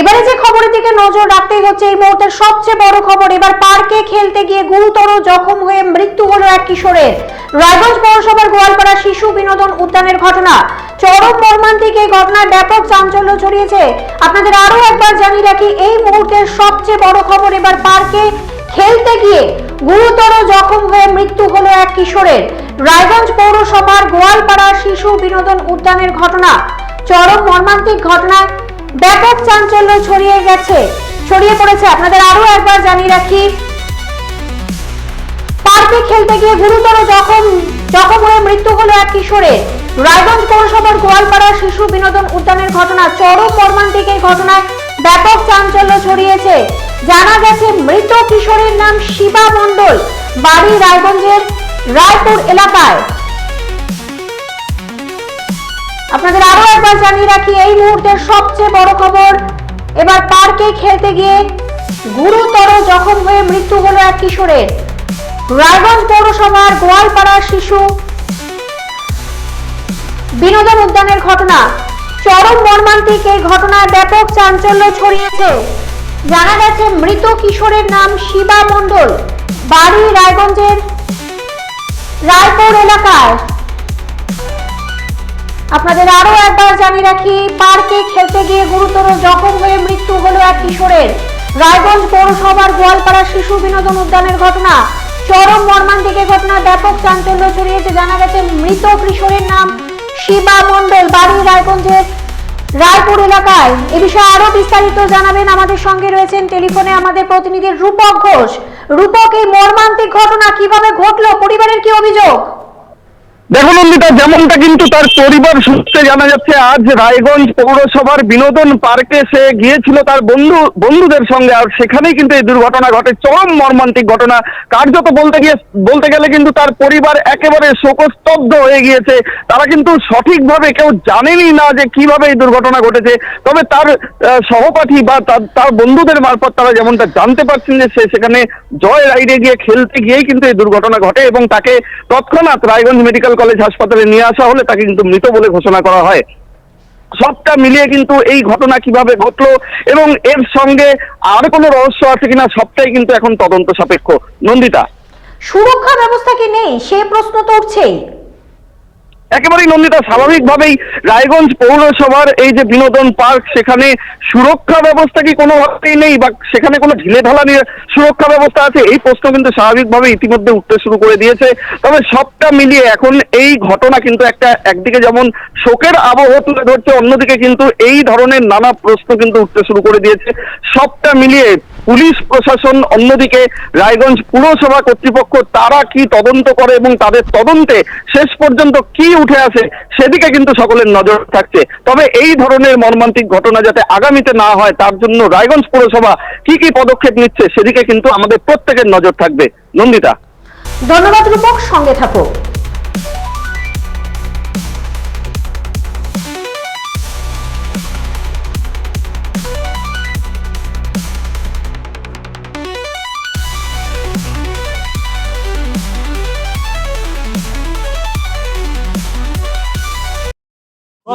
এবারে যে খবরের দিকে নজর রাখতেই হচ্ছে, এই মুহূর্তের সবচেয়ে বড় খবর, এবার পার্কে খেলতে গিয়ে গুরুতর জখম হয়ে মৃত্যু হলো এক কিশোরের। রায়গঞ্জ পৌরসভার গোয়ালপাড়া শিশু বিনোদন উদ্যানের ঘটনা। চরম মর্মান্তিক এই ঘটনায় ব্যাপক চাঞ্চল্য ছড়িয়েছে। আপনাদের আরও একবার জানিয়ে রাখি, এই মুহূর্তের সবচেয়ে বড় খবর, এবার পার্কে খেলতে গিয়ে গুরুতর জখম হয়ে মৃত্যু হলো এক কিশোরের। রায়গঞ্জ পৌরসভার গোয়ালপাড়া শিশু বিনোদন উদ্যানের ঘটনা। চরম মর্মান্তিক ঘটনায় ব্যাপক চাঞ্চল্য ছড়িয়ে গেছে। ছড়িয়ে পড়েছে, আপনাদের আরও একবার জানিয়ে রাখি। পার্কে খেলতে গিয়ে গুরুতর জখম জখম হয়ে মৃত্যু হলো এক কিশোরের রায়গঞ্জ পৌরসভার গোয়ালপাড়া শিশু বিনোদন উদ্যানের ঘটনা, চরম মর্মান্তিক এই ঘটনায় ব্যাপক চাঞ্চল্য ছড়িয়েছে। জানা গেছে, মৃত কিশোরের নাম শিবা মণ্ডল, বাড়ি রায়গঞ্জের রায়পুর এলাকায়। আপনাদের আরও একবার জানিয়ে রাখি, এই মুহূর্তের সবচেয়ে বড় খবর, এবার পার্কে খেলতে গিয়ে গুরুতর জখম হয়ে মৃত্যু হলো এক কিশোরের। রায়গঞ্জ পৌরসভার গোয়ালপাড়ার শিশু। বিনোদন উদ্যানের ঘটনা। চরম মর্মান্তিক এই ঘটনায় ব্যাপক চাঞ্চল্য ছড়িয়েছে। জানা গেছে, মৃত কিশোরের নাম শিবা মণ্ডল, বাড়ি রায়গঞ্জের রায়পুর এলাকায়। আপনাদের আরও একবার জানিয়ে রাখি, পার্কে খেলতে গিয়ে গুরুতর জখম হয়ে মৃত্যু হলো এক কিশোরের। রায়গঞ্জ পৌরসভার গোয়ালপাড়া শিশু বিনোদন উদ্যানের ঘটনা। চরম মর্মান্তিক ঘটনা ব্যাপক চাঞ্চল্য ছড়িয়েছে, জানা গেছে মৃত কিশোরের নাম শিবা মণ্ডল, বাড়ি রায়গঞ্জের রায়পুর এলাকায়। এ বিষয়ে আরও বিস্তারিত জানাবেন আমাদের সঙ্গে রয়েছেন টেলিফোনে আমাদের প্রতিনিধি রূপক ঘোষ। রূপক, এই মর্মান্তিক ঘটনা কীভাবে ঘটলো? পরিবারের কি অভিযোগ? দেখুন নন্দিতা, যেমনটা কিন্তু তার পরিবার সূত্রে জানা যাচ্ছে, আজ রায়গঞ্জ পৌরসভার বিনোদন পার্কে সে গিয়েছিল তার বন্ধু, বন্ধুদের সঙ্গে, আর সেখানেই কিন্তু এই দুর্ঘটনা ঘটে। চরম মর্মান্তিক ঘটনা। কার্যত বলতে গিয়ে, বলতে গেলে কিন্তু তার পরিবার একেবারে শোকস্তব্ধ হয়ে গিয়েছে। তারা কিন্তু সঠিকভাবে কেউ জানেনই না যে কীভাবে এই দুর্ঘটনা ঘটেছে। তবে তার সহপাঠী বা তার বন্ধুদের মারফত তারা যেমনটা জানতে পারছেন যে সে সেখানে জয় রাইডে গিয়ে খেলতে গিয়েই কিন্তু এই দুর্ঘটনা ঘটে এবং তাকে তৎক্ষণাৎ রায়গঞ্জ মেডিকেল কলেজ হাসপাতালে নিয়ে আসা হলে তাকে কিন্তু মৃত বলে ঘোষণা করা হয়। সবটা মিলিয়ে কিন্তু এই ঘটনা কীভাবে ঘটলো এবং এর সঙ্গে আর কোনো রহস্য আছে কিনা সবটাই কিন্তু এখন তদন্ত সাপেক্ষ। নন্দিতা? সুরক্ষা ব্যবস্থা কি নেই? সে প্রশ্ন তো উঠছেই। একেবারেই নন্দিতা, স্বাভাবিকভাবেই রায়গঞ্জ পৌরসভার এই যে বিনোদন পার্ক, সেখানে সুরক্ষা ব্যবস্থা কি কোনোভাবেই নেই বা সেখানে কোনো ঢিলে ঢালা নিয়ে সুরক্ষা ব্যবস্থা আছে? এই প্রশ্ন কিন্তু স্বাভাবিকভাবে ইতিমধ্যে উঠতে শুরু করে দিয়েছে। তবে সবটা মিলিয়ে এখন এই ঘটনা কিন্তু একটা একদিকে যেমন শোকের আবহ তুলে ধরছে, অন্যদিকে কিন্তু এই ধরনের নানা প্রশ্ন কিন্তু উঠতে শুরু করে দিয়েছে। সবটা মিলিয়ে পুলিশ প্রশাসন অন্যদিকে রায়গঞ্জ পুরসভা কর্তৃপক্ষ তারা কি তদন্ত করে এবং তাদের তদন্তে শেষ পর্যন্ত কি উঠে আসে সেদিকে কিন্তু সকলের নজর থাকছে। তবে এই ধরনের মর্মান্তিক ঘটনা যাতে আগামীতে না হয়, তার জন্য রায়গঞ্জ পুরসভা কি কি পদক্ষেপ নিচ্ছে সেদিকে কিন্তু আমাদের প্রত্যেকের নজর থাকবে। নন্দিতা। ধন্যবাদ রূপক, সঙ্গে থাকো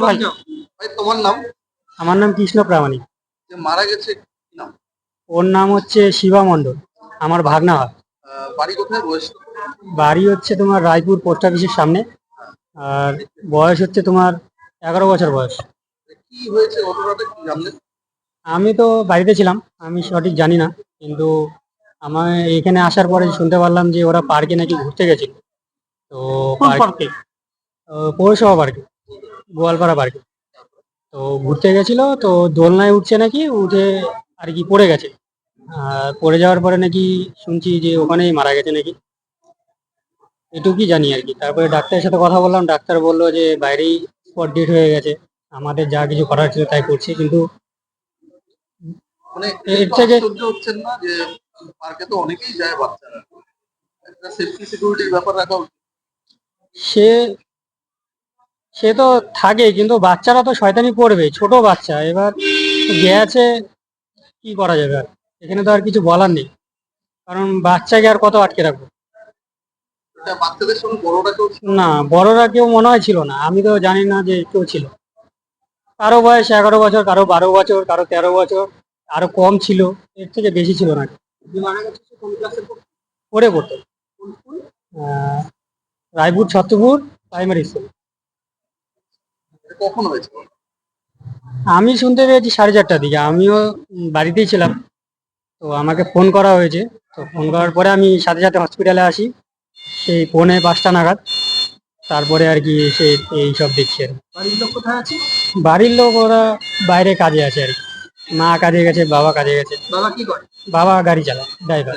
ভাই? ভাই তোমার নাম? আমার নাম কৃষ্ণ প্রামাণিক। যে মারা গেছে কি নাম? ওর নাম হচ্ছে শিবা মণ্ডল। আমার ভাগনা হয়। আহ, বাড়ি কোথায়? বয়স? কত? বাড়ি হচ্ছে তোমার রায়পুর পোস্ট অফিসের সামনে। আর বয়স হচ্ছে তোমার এগারো বছর বয়স। কি হয়েছে? ঘটনাটা কি জানলেন আমি তো বাড়িতে ছিলাম। আমি সঠিক জানি না। কিন্তু আমার এখানে আসার পরে শুনতে পারলাম যে ওরা পার্কে নাকি ঘুরতে গেছিল তো পার্কে? পৌরসভা পার্কে। গোয়ালপাড়া পার্কে তো ঘুরতে গেছিল তো দোলনায় উঠছে নাকি উঠে আর কি পড়ে গেছে। আর পড়ে যাওয়ার পরে নাকি শুনছি যে ওখানেই মারা গেছে নাকি। এটুকুই জানি আর কি। তারপরে ডাক্তারের সাথে কথা বললাম ডাক্তার বলল যে বাইরেই স্পট ডেট হয়ে গেছে। আমাদের যা কিছু করার ছিল তাই করছি কিন্তু মানে এর থেকে- থেকে হচ্ছেন না যে পার্কে তো অনেকেই যায় বাচ্চারা। একটা সেফটি সিকিউরিটির ব্যাপার রাখা সে সে তো থাকে কিন্তু বাচ্চারা তো শয়তানি করবে ছোট বাচ্চা। এবার গেছে কি করা যাবে আর? এখানে তো আর কিছু বলার নেই। কারণ বাচ্চাকে আর কত আটকে রাখব? না বড়রা কেউ মনে হয় ছিল না। আমি তো জানি না যে কেউ ছিল। কারও বয়স এগারো বছর কারও বারো বছর কারও তেরো বছর আরও কম ছিল। এর থেকে বেশি ছিল না। পড়ে পড়তো। রায়পুর ছত্রপুর প্রাইমারি স্কুল কখন হয়েছে? আমি শুনতে পেয়েছি সাড়ে চারটার দিকে আমিও বাড়িতেই ছিলাম। তো আমাকে ফোন করা হয়েছে তো ফোন করার পরে আমি সাথে সাথে হসপিটালে আসি সেই পৌনে পাঁচটা নাগাদ। তারপরে আর কি সে এই সব দেখছি আর বাড়ির লোক কোথায় আছে? বাড়ির লোক ওরা বাইরে কাজে আছে আর কি। মা কাজে গেছে বাবা কাজে গেছে। বাবা কি করে? বাবা গাড়ি চালায় ড্রাইভার